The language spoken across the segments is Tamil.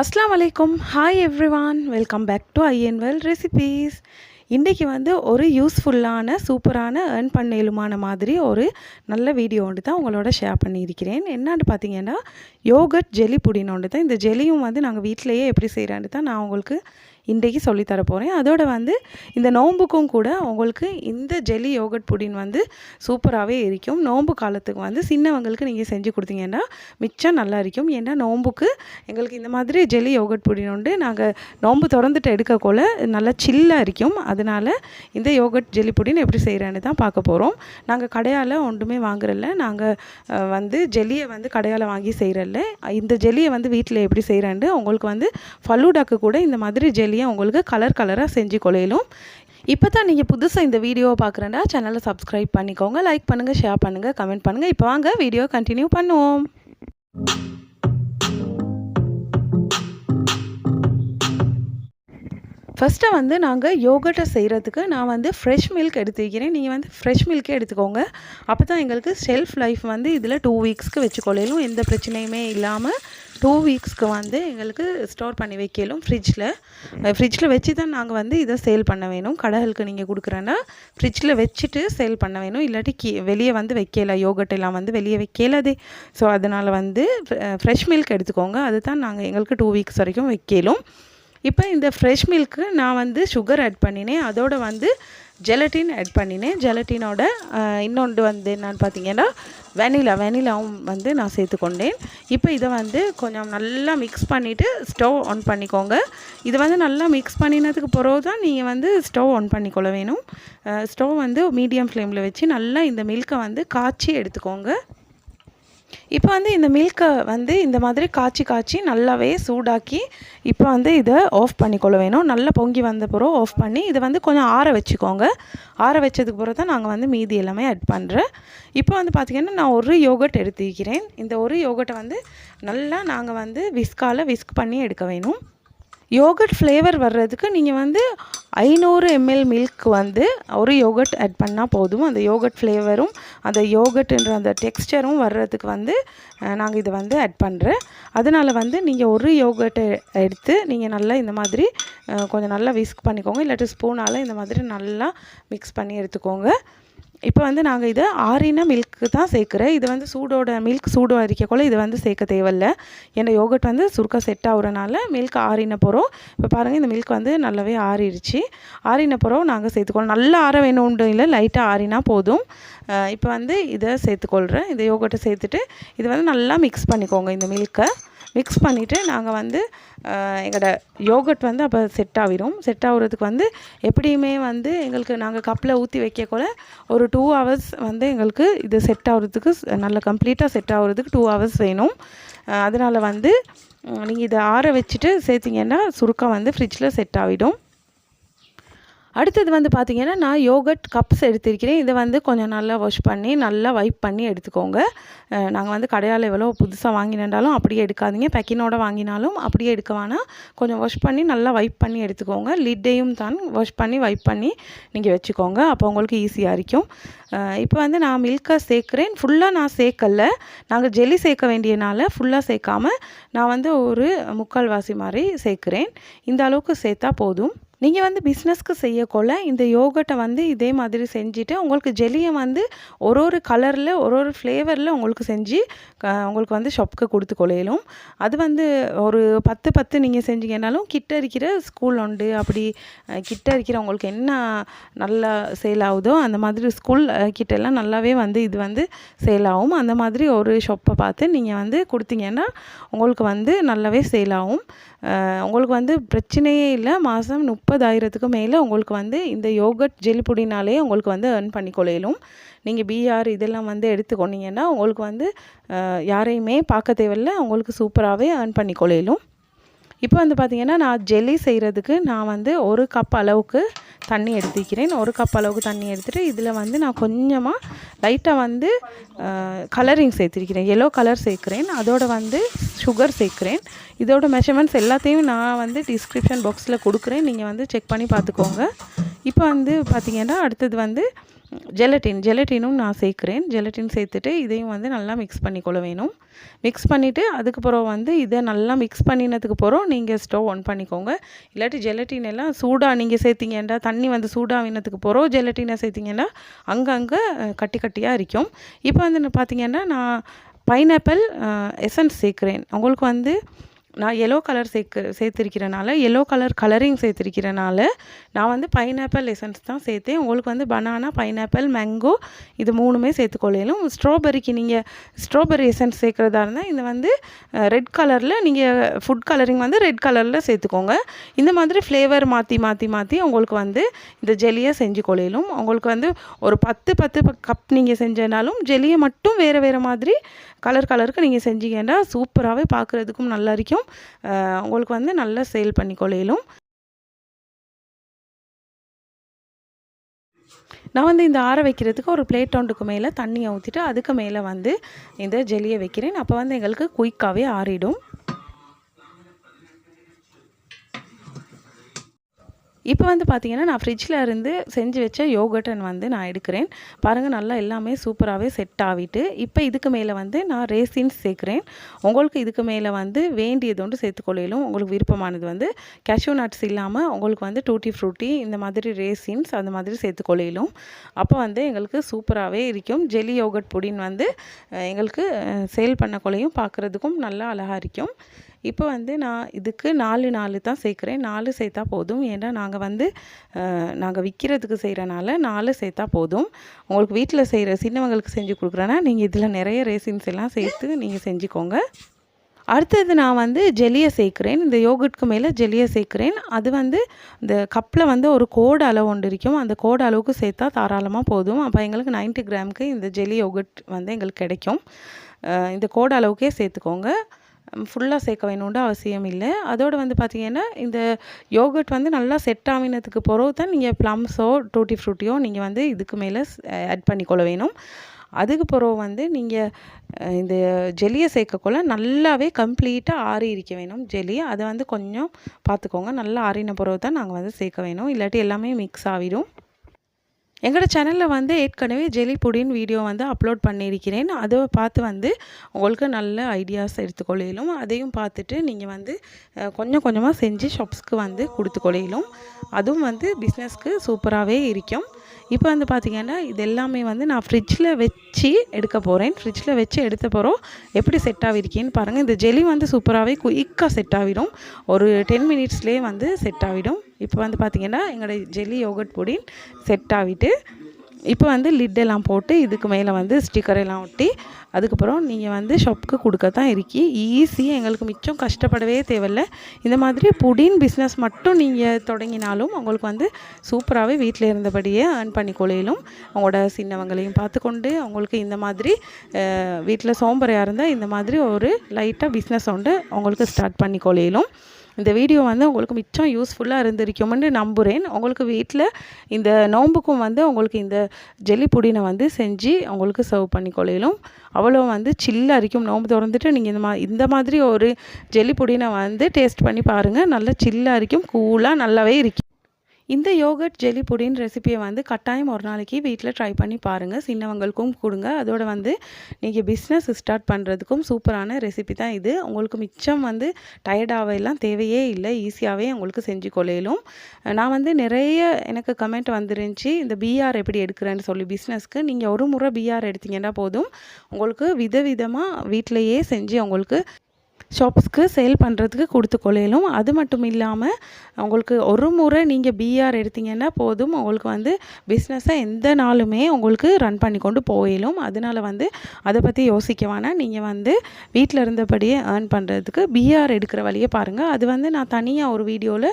அஸ்லாம் வலைக்கும். Hi everyone welcome back to IN well recipes இன்றைக்கி வந்து ஒரு யூஸ்ஃபுல்லான சூப்பரான ஏர்ன் பண்ண இயலுமான மாதிரி ஒரு நல்ல வீடியோ ஒன்று தான் உங்களோட ஷேர் பண்ணியிருக்கிறேன். என்னான்னு பார்த்தீங்கன்னா யோகட் ஜெலி புடின்னு ஒன்று தான். இந்த ஜெலியும் வந்து நாங்கள் வீட்டிலையே எப்படி செய்கிறான்னு தான் நான் உங்களுக்கு இன்றைக்கு சொல்லித்தர போகிறேன் அதோடு வந்து இந்த நோம்புக்கும் கூட உங்களுக்கு இந்த ஜெலி யோகட் புடின் வந்து சூப்பராகவே இருக்கும். நோம்பு காலத்துக்கு வந்து சின்னவங்களுக்கு நீங்கள் செஞ்சு கொடுத்தீங்கன்னா மிச்சம் நல்லா இருக்கும். ஏன்னா நோம்புக்கு எங்களுக்கு இந்த மாதிரி ஜெல்லி யோகட் புடின் உண்டு. நாங்கள் நோம்பு திறந்துட்டு எடுக்கக்குள்ள நல்லா சில்லாக இருக்கும். அதனால் இந்த யோகட் ஜெல்லி புடின் எப்படி செய்கிறேன்னு தான் பார்க்க போகிறோம் நாங்கள் கடையால் ஒன்றுமே வாங்குறதில்ல நாங்கள் வந்து ஜெல்லியை வந்து கடையால் வாங்கி செய்கிறல்ல இந்த ஜெல்லியை வந்து வீட்டில் எப்படி செய்கிறேன்னு உங்களுக்கு வந்து ஃபலூடாக்கு கூட இந்த மாதிரி ஜெல்லியை உங்களுக்கு கலர் கலராக செஞ்சு கொள்ளையிலும். இப்போ தான் நீங்கள் புதுசாக இந்த வீடியோவை பார்க்குறேன்னா சேனலை சப்ஸ்கிரைப் பண்ணிக்கோங்க லைக் பண்ணுங்கள் ஷேர் பண்ணுங்கள் கமெண்ட் பண்ணுங்கள் இப்போ வாங்க வீடியோ கண்டினியூ பண்ணுவோம். ஃபஸ்ட்டு வந்து நாங்கள் யோகட்டை செய்கிறதுக்கு நான் வந்து ஃப்ரெஷ் மில்க் எடுத்துக்கிறேன். நீங்கள் வந்து ஃப்ரெஷ் மில்க்கே எடுத்துக்கோங்க. அப்போ தான் எங்களுக்கு ஷெல்ஃப் லைஃப் வந்து இதில் டூ வீக்ஸ்க்கு வச்சுக்கொள்ளையிலும் எந்த பிரச்சனையுமே இல்லாமல் டூ வீக்ஸ்க்கு வந்து எங்களுக்கு ஸ்டோர் பண்ணி வைக்கலும் ஃப்ரிட்ஜில் ஃப்ரிட்ஜில் வச்சு தான் நாங்கள் வந்து இதை சேல் பண்ண வேணும். கடைகளுக்கு நீங்கள் கொடுக்குறேன்னா ஃப்ரிட்ஜில் வச்சுட்டு சேல் பண்ண வேணும். இல்லாட்டி கீ வெளியே வந்து வைக்கல யோகட் எல்லாம் வந்து வெளியே வைக்கலாதே. ஸோ அதனால் வந்து ஃப்ரெஷ் மில்க் எடுத்துக்கோங்க. அதுதான் நாங்கள் எங்களுக்கு டூ வீக்ஸ் வரைக்கும் வைக்கலும். இப்போ இந்த ஃப்ரெஷ் மில்க்கு நான் வந்து சுகர் ஆட் பண்ணினேன். அதோட வந்து ஜெலட்டின் ஆட் பண்ணினேன். ஜெலட்டினோட இன்னொன்று வந்து என்னன்னு பார்த்தீங்கன்னா வெனிலா வெனிலாவும் வந்து நான் சேர்த்துக்கொண்டேன் இப்போ இதை வந்து கொஞ்சம் நல்லா மிக்ஸ் பண்ணிவிட்டு ஸ்டவ் ஆன் பண்ணிக்கோங்க. இது வந்து நல்லா மிக்ஸ் பண்ணினதுக்கு பிறகு தான் நீங்கள் வந்து ஸ்டவ் ஆன் பண்ணிக்கொள்ள வேணும். ஸ்டவ் வந்து மீடியம் ஃப்ளேமில் வச்சு நல்லா இந்த மில்கை வந்து காய்ச்சி எடுத்துக்கோங்க. இப்போ வந்து இந்த மில்கை வந்து இந்த மாதிரி காய்ச்சி காய்ச்சி நல்லாவே சூடாக்கி இப்போ வந்து இதை ஆஃப் பண்ணிக்கொள்ள வேணும். நல்லா பொங்கி வந்த பிறகு ஆஃப் பண்ணி இதை வந்து கொஞ்சம் ஆற வச்சுக்கோங்க. ஆற வச்சதுக்கு பிறகு தான் நாங்கள் வந்து மீதி எல்லாமே ஆட் பண்ணுறேன் இப்போ வந்து பார்த்திங்கன்னா நான் ஒரு யோகட் எடுத்துக்கிறேன். இந்த ஒரு யோகட்டை வந்து நல்லா நாங்கள் வந்து விஸ்கால் விஸ்க் பண்ணி எடுக்க வேணும். யோகட் ஃப்ளேவர் வர்றதுக்கு நீங்கள் வந்து ஐநூறு எம்எல் மில்க் வந்து ஒரு யோகட் ஆட் பண்ணால் போதும். அந்த யோகட் ஃப்ளேவரும் அந்த யோகட்ன்ற அந்த டெக்ஸ்டரும் வர்றதுக்கு வந்து நாங்கள் இதை வந்து ஆட் பண்ணுறேன் அதனால் வந்து நீங்கள் ஒரு யோகட்டை எடுத்து நீங்கள் நல்லா இந்த மாதிரி கொஞ்சம் நல்லா விஸ்க் பண்ணிக்கோங்க. இல்லாட்டி ஸ்பூனால் இந்த மாதிரி நல்லா மிக்ஸ் பண்ணி எடுத்துக்கோங்க. இப்போ வந்து நாங்கள் இதை ஆறின மில்க்கு தான் சேர்க்குறேன். இது வந்து சூடோட மில்க் சூடோ அரிக்கக்குள்ள இது வந்து சேர்க்க தேவையில்ல. ஏன்னா யோகட் வந்து சுருக்க செட் ஆகுறனால மில்க் ஆறின போகிறோம் இப்போ பாருங்கள் இந்த மில்க் வந்து நல்லாவே ஆறிடுச்சு. ஆறின போகிறோம் நாங்கள் சேர்த்துக்கோம் நல்லா ஆற வேணும்னு இல்லை லைட்டாக ஆறினா போதும். இப்போ வந்து இதை சேர்த்துக்கொள்கிறேன் இந்த யோகட்டை சேர்த்துட்டு இது வந்து நல்லா மிக்ஸ் பண்ணிக்கோங்க இந்த மில்க்கை மிக்ஸ் பண்ணிவிட்டு நாங்கள் வந்து எங்களோட யோகட் வந்து அப்போ செட் ஆகிடும் செட் ஆகுறதுக்கு வந்து எப்படியுமே வந்து எங்களுக்கு நாங்கள் கப்பில் ஊற்றி வைக்கக்குள்ள ஒரு டூ ஹவர்ஸ் வந்து எங்களுக்கு இது செட் ஆகுறதுக்கு நல்ல நல்லா கம்ப்ளீட்டாக செட் ஆகுறதுக்கு டூ ஹவர்ஸ் வேணும். அதனால் வந்து நீங்கள் இதை ஆற வச்சுட்டு சேர்த்திங்கன்னா சுருக்கம் வந்து ஃப்ரிட்ஜில் செட் ஆகிடும். அடுத்தது வந்து பார்த்திங்கன்னா நான் யோகட் கப்ஸ் எடுத்திருக்கிறேன். இதை வந்து கொஞ்சம் நல்லா வாஷ் பண்ணி நல்லா வைப் பண்ணி எடுத்துக்கோங்க. நாங்கள் வந்து கடையால் எவ்வளோ புதுசாக வாங்கினாலும் அப்படியே எடுக்காதீங்க. பேக்கினோட வாங்கினாலும் அப்படியே எடுக்க வேணாம். கொஞ்சம் வாஷ் பண்ணி நல்லா வைப் பண்ணி எடுத்துக்கோங்க. லிட்டையும் தான் வாஷ் பண்ணி வைப் பண்ணி நீங்கள் வச்சுக்கோங்க. அப்போ உங்களுக்கு ஈஸியாக இருக்கும் இப்போ வந்து நான் மில்கை சேர்க்குறேன். ஃபுல்லாக நான் சேர்க்கல. நாங்கள் ஜெல்லி சேர்க்க வேண்டியனால ஃபுல்லாக சேர்க்காம நான் வந்து ஒரு முக்கால்வாசி மாதிரி சேர்க்குறேன். இந்த அளவுக்கு சேர்த்தா போதும். நீங்கள் வந்து பிஸ்னஸ்க்கு செய்யக்கொள்ள இந்த யோகட்டை வந்து இதே மாதிரி செஞ்சுட்டு உங்களுக்கு ஜெல்லியை வந்து ஒரு ஒரு கலரில் ஒரு ஒரு ஃப்ளேவரில் உங்களுக்கு செஞ்சு க- உங்களுக்கு வந்து ஷாப்புக்கு கொடுத்து கொள்ளையிலும் அது வந்து ஒரு பத்து பத்து நீங்கள் செஞ்சீங்கன்னாலும் கிட்ட இருக்கிற ஸ்கூல் உண்டு அப்படி கிட்ட இருக்கிற உங்களுக்கு என்ன நல்லா சேல் ஆகுதோ அந்த மாதிரி ஸ்கூல் கிட்டெல்லாம் நல்லாவே வந்து இது வந்து சேல் ஆகும். அந்த மாதிரி ஒரு ஷாப்பை பார்த்து நீங்கள் வந்து கொடுத்தீங்கன்னா உங்களுக்கு வந்து நல்லாவே சேல் ஆகும். உங்களுக்கு வந்து பிரச்சனையே இல்லை மாதம் முப்பதாயிரத்துக்கு மேலே உங்களுக்கு வந்து இந்த யோகட் ஜெல் பொடினாலே உங்களுக்கு வந்து ஏர்ன் பண்ணி கொள்ளையிலும் நீங்கள் பிஆர் இதெல்லாம் வந்து எடுத்துக்கொண்டீங்கன்னா உங்களுக்கு வந்து யாரையுமே பார்க்க தேவையில்ல. உங்களுக்கு சூப்பராகவே ஏர்ன் பண்ணி கொள்ளையிலும் இப்போ வந்து பார்த்திங்கன்னா நான் ஜெல்லி செய்கிறதுக்கு நான் வந்து ஒரு கப் அளவுக்கு தண்ணி எடுத்துக்கிறேன். ஒரு கப் அளவுக்கு தண்ணி எடுத்துகிட்டு இதில் வந்து நான் கொஞ்சமாக லைட்டாக வந்து கலரிங் சேர்த்துருக்கிறேன். எல்லோ கலர் சேர்க்குறேன். அதோட வந்து சுகர் சேர்க்குறேன். இதோட மெஷர்மெண்ட்ஸ் எல்லாத்தையும் நான் வந்து டிஸ்கிரிப்ஷன் பாக்ஸில் கொடுக்குறேன். நீங்கள் வந்து செக் பண்ணி பார்த்துக்கோங்க. இப்போ வந்து பார்த்திங்கன்னா அடுத்தது வந்து ஜெலட்டின் ஜெலட்டினும் நான் சேர்க்குறேன். ஜெலட்டின் சேர்த்துட்டு இதையும் வந்து நல்லா மிக்ஸ் பண்ணிக்கொள்ள வேணும். மிக்ஸ் பண்ணிவிட்டு அதுக்கப்புறம் வந்து இதை நல்லா மிக்ஸ் பண்ணினதுக்கு போகிறோம் நீங்கள் ஸ்டவ் ஆன் பண்ணிக்கோங்க. இல்லாட்டி ஜெலட்டின் எல்லாம் சூடாக நீங்கள் சேர்த்திங்கன்னா தண்ணி வந்து சூடாகினதுக்கு போகிறோம் ஜெலட்டினை சேர்த்திங்கன்னா அங்கங்கே கட்டி கட்டியாக இருக்கும் இப்போ வந்து பார்த்திங்கன்னா நான் பைனாப்பிள் எசன்ஸ் சேர்க்குறேன். உங்களுக்கு வந்து நான் எல்லோ கலர் சேர்க்க சேர்த்துருக்கிறனால எல்லோ கலர் கலரிங் சேர்த்துருக்கிறனால நான் வந்து பைனாப்பிள் எசன்ஸ் தான் சேர்த்தேன். உங்களுக்கு வந்து பனானா பைனாப்பிள் மேங்கோ இது மூணுமே சேர்த்துக்கொள்ளையிலும் ஸ்ட்ராபெரிக்கு நீங்கள் ஸ்ட்ராபெரி எசன்ஸ் சேர்க்குறதா இருந்தால் இந்த வந்து ரெட் கலரில் நீங்கள் ஃபுட் கலரிங் வந்து ரெட் கலரில் சேர்த்துக்கோங்க. இந்த மாதிரி ஃப்ளேவர் மாற்றி மாற்றி மாற்றி உங்களுக்கு வந்து இந்த ஜெல்லியை செஞ்சு கொள்ளையிலும் உங்களுக்கு வந்து ஒரு பத்து பத்து கப் நீங்கள் செஞ்சனாலும் ஜெல்லியை மட்டும் வேறு வேறு மாதிரி கலர் கலருக்கு நீங்கள் செஞ்சீங்கன்னா சூப்பராகவே பார்க்குறதுக்கும் நல்லா இருக்கும். உங்களுக்கு வந்து நல்லா சேல் பண்ணி கொலையிலும் நான் வந்து இந்த ஆற வைக்கிறதுக்கு ஒரு பிளேட் ஒன்றுக்கு மேலே தண்ணியை ஊற்றிட்டு அதுக்கு மேலே வந்து இந்த ஜெல்லியை வைக்கிறேன். அப்போ வந்து எங்களுக்கு குயிக்காகவே ஆறிடும். இப்போ வந்து பார்த்திங்கன்னா நான் ஃப்ரிட்ஜில் இருந்து செஞ்சு வச்ச யோகட்டன் வந்து நான் எடுக்கிறேன். பாருங்கள் நல்லா எல்லாமே சூப்பராகவே செட் ஆகிட்டு இப்போ இதுக்கு மேலே வந்து நான் ரேசின்ஸ் சேர்க்குறேன். உங்களுக்கு இதுக்கு மேலே வந்து வேண்டியது ஒன்று சேர்த்துக்கொள்ளையிலும் உங்களுக்கு விருப்பமானது வந்து கேஷ்யூ நட்ஸ் இல்லாமல் உங்களுக்கு வந்து டூட்டி ஃப்ரூட்டி இந்த மாதிரி ரேசின்ஸ் அந்த மாதிரி சேர்த்துக்கொள்ளையிலும் அப்போ வந்து எங்களுக்கு சூப்பராகவே இருக்கும். ஜெலி யோகட் புடின் வந்து எங்களுக்கு சேல் பண்ண கொலையும் பார்க்குறதுக்கும் நல்லா அழகாக இருக்கும். இப்போ வந்து நான் இதுக்கு நாலு நாலு தான் சேர்க்குறேன். நாலு சேர்த்தா போதும். ஏன்னா நாங்கள் வந்து நாங்கள் விற்கிறதுக்கு செய்கிறனால நாலு சேர்த்தா போதும். உங்களுக்கு வீட்டில் செய்கிற சின்னவங்களுக்கு செஞ்சு கொடுக்குறேன்னா நீங்கள் இதில் நிறைய ரேசின்ஸ் எல்லாம் சேர்த்து நீங்கள் செஞ்சுக்கோங்க. அடுத்தது நான் வந்து ஜெல்லியை சேர்க்குறேன். இந்த யோகர்ட்க்கு மேலே ஜெல்லியை சேர்க்குறேன். அது வந்து இந்த கப்பில் வந்து ஒரு கோடு அளவு ஒன்று இருக்கும். அந்த கோடு அளவுக்கு சேர்த்தா தாராளமாக போதும். அப்போ எங்களுக்கு நைன்ட்டி கிராமுக்கு இந்த ஜெல்லி யோகட் வந்து எங்களுக்கு கிடைக்கும். இந்த கோடு அளவுக்கே சேர்த்துக்கோங்க. ஃபுல்லாக சேர்க்க வேணும்னு அவசியம் இல்லை. அதோடு வந்து பார்த்திங்கன்னா இந்த யோகட் வந்து நல்லா செட் ஆகினதுக்கு பிறகு தான் நீங்கள் ப்ளம்ஸோ டூட்டி ஃப்ரூட்டியோ நீங்கள் வந்து இதுக்கு மேலே ஆட் பண்ணிக்கொள்ள வேணும். அதுக்கு பிறகு வந்து நீங்கள் இந்த ஜெல்லியை சேர்க்கக்குள்ள நல்லாவே கம்ப்ளீட்டாக ஆறி இருக்க வேணும் ஜெல்லி அதை வந்து கொஞ்சம் பார்த்துக்கோங்க நல்லா ஆறின பிறகு தான் நாங்கள் வந்து சேர்க்க வேணும். இல்லாட்டி எல்லாமே மிக்ஸ் ஆகிடும். எங்களோட சேனலில் வந்து ஏற்கனவே ஜெலி புடின் வீடியோ வந்து அப்லோட் பண்ணியிருக்கிறேன். அதை பார்த்து வந்து உங்களுக்கு நல்ல ஐடியாஸ் எடுத்துக்கொள்ளையிலும் அதையும் பார்த்துட்டு நீங்கள் வந்து கொஞ்சம் கொஞ்சமாக செஞ்சு ஷாப்ஸ்க்கு வந்து கொடுத்துக்கொள்ளையிலும் அதுவும் வந்து பிஸ்னஸ்க்கு சூப்பராகவே இருக்கும். இப்போ வந்து பார்த்திங்கன்னா இது எல்லாமே வந்து நான் ஃப்ரிட்ஜில் வச்சு எடுக்க போகிறேன் ஃப்ரிட்ஜில் வச்சு எடுத்த போகிறோம் எப்படி செட் ஆகிருக்கேன்னு பாருங்கள் இந்த ஜெலி வந்து சூப்பராகவே குயிக்காக செட் ஆகிடும். ஒரு டென் மினிட்ஸ்லேயே வந்து செட் ஆகிடும். இப்போ வந்து பார்த்திங்கன்னா எங்களோட ஜெல்லி யோகட் பொடி செட் ஆகிட்டு இப்போ வந்து லிட்டெல்லாம் போட்டு இதுக்கு மேலே வந்து ஸ்டிக்கர் எல்லாம் ஒட்டி அதுக்கப்புறம் நீங்கள் வந்து ஷாப்புக்கு கொடுக்க தான் இருக்கி ஈஸியாக எங்களுக்கு மிச்சம் கஷ்டப்படவே தேவையில்ல. இந்த மாதிரி புடின் பிஸ்னஸ் மட்டும் நீங்கள் தொடங்கினாலும் உங்களுக்கு வந்து சூப்பராகவே வீட்டில் இருந்தபடியே ஏர்ன் பண்ணி கொலையிலும் அவங்களோட சின்னவங்களையும் பார்த்துக்கொண்டு அவங்களுக்கு இந்த மாதிரி வீட்டில் சோம்பரையாக இருந்தால் இந்த மாதிரி ஒரு லைட்டாக பிஸ்னஸ் உண்டு அவங்களுக்கு ஸ்டார்ட் பண்ணி கொலையிலும் இந்த வீடியோ வந்து உங்களுக்கு மிச்சம் யூஸ்ஃபுல்லாக இருந்திருக்கும்னு நம்புகிறேன் உங்களுக்கு வீட்டில் இந்த நோம்புக்கும் வந்து உங்களுக்கு இந்த ஜெல்லி புடினை வந்து செஞ்சு உங்களுக்கு சர்வ் பண்ணி கொள்ளையிலும். அவ்வளோ வந்து சில்லாக இருக்கும். நோம்பு திறந்துட்டு நீங்கள் இந்த மா இந்த மாதிரி ஒரு ஜெல்லி புடினை வந்து டேஸ்ட் பண்ணி பாருங்கள் நல்லா சில்லாக இருக்கும். கூலாக நல்லாவே இருக்கும் இந்த யோகட் ஜெலி புடின் ரெசிபியை வந்து கட்டாயம் ஒரு நாளைக்கு வீட்டில் ட்ரை பண்ணி பாருங்கள் சின்னவங்களுக்கும் கொடுங்க. அதோட வந்து நீங்கள் பிஸ்னஸ் ஸ்டார்ட் பண்ணுறதுக்கும் சூப்பரான ரெசிபி தான் இது. உங்களுக்கு மிச்சம் வந்து டயர்டாகவெல்லாம் தேவையே இல்லை. ஈஸியாகவே உங்களுக்கு செஞ்சு கொள்ளையிலும் நான் வந்து நிறைய எனக்கு கமெண்ட் வந்துருந்துச்சு. இந்த பிஆர் எப்படி எடுக்கிறேன்னு சொல்லி பிஸ்னஸ்க்கு நீங்கள் ஒரு முறை பிஆர் எடுத்தீங்கன்னா போதும். உங்களுக்கு விதவிதமாக வீட்டிலையே செஞ்சு உங்களுக்கு ஷாப்ஸ்க்கு சேல் பண்ணுறதுக்கு கொடுத்து கொள்ளையிலும் அது மட்டும் இல்லாமல் உங்களுக்கு ஒரு முறை நீங்கள் பிஆர் எடுத்தீங்கன்னா போதும். உங்களுக்கு வந்து பிஸ்னஸை எந்த நாளுமே உங்களுக்கு ரன் பண்ணி கொண்டு போயிலும். அதனால் வந்து அதை பற்றி யோசிக்க வேணாம். நீங்கள் வந்து வீட்டில் இருந்தபடியே ஏர்ன் பண்ணுறதுக்கு பிஆர் எடுக்கிற வழியை பாருங்கள் அது வந்து நான் தனியாக ஒரு வீடியோவில்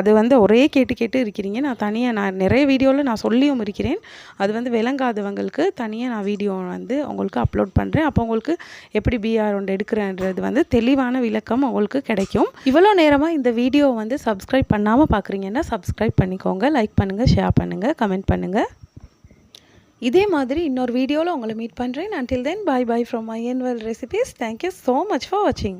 அது வந்து ஒரே கேட்டு கேட்டு இருக்கிறீங்க. நான் தனியாக நான் நிறைய வீடியோவில் நான் சொல்லியும் இருக்கிறேன். அது வந்து விளங்காதவங்களுக்கு தனியாக நான் வீடியோ வந்து உங்களுக்கு அப்லோட் பண்ணுறேன் அப்போ உங்களுக்கு எப்படி பிஆர் ஒன்று எடுக்கிறேன்றது வந்து தெளி தெளிவான விளக்கம் உங்களுக்கு கிடைக்கும். இவ்வளோ நேரமாக இந்த வீடியோ வந்து சப்ஸ்கிரைப் பண்ணாமல் பார்க்குறீங்கன்னா சப்ஸ்கிரைப் பண்ணிக்கோங்க லைக் பண்ணுங்கள் ஷேர் பண்ணுங்கள் கமெண்ட் பண்ணுங்கள் இதே மாதிரி இன்னொரு வீடியோவில் உங்களை மீட் பண்ணுறேன் until then bye bye from my N well recipes thank you so much for வாட்சிங்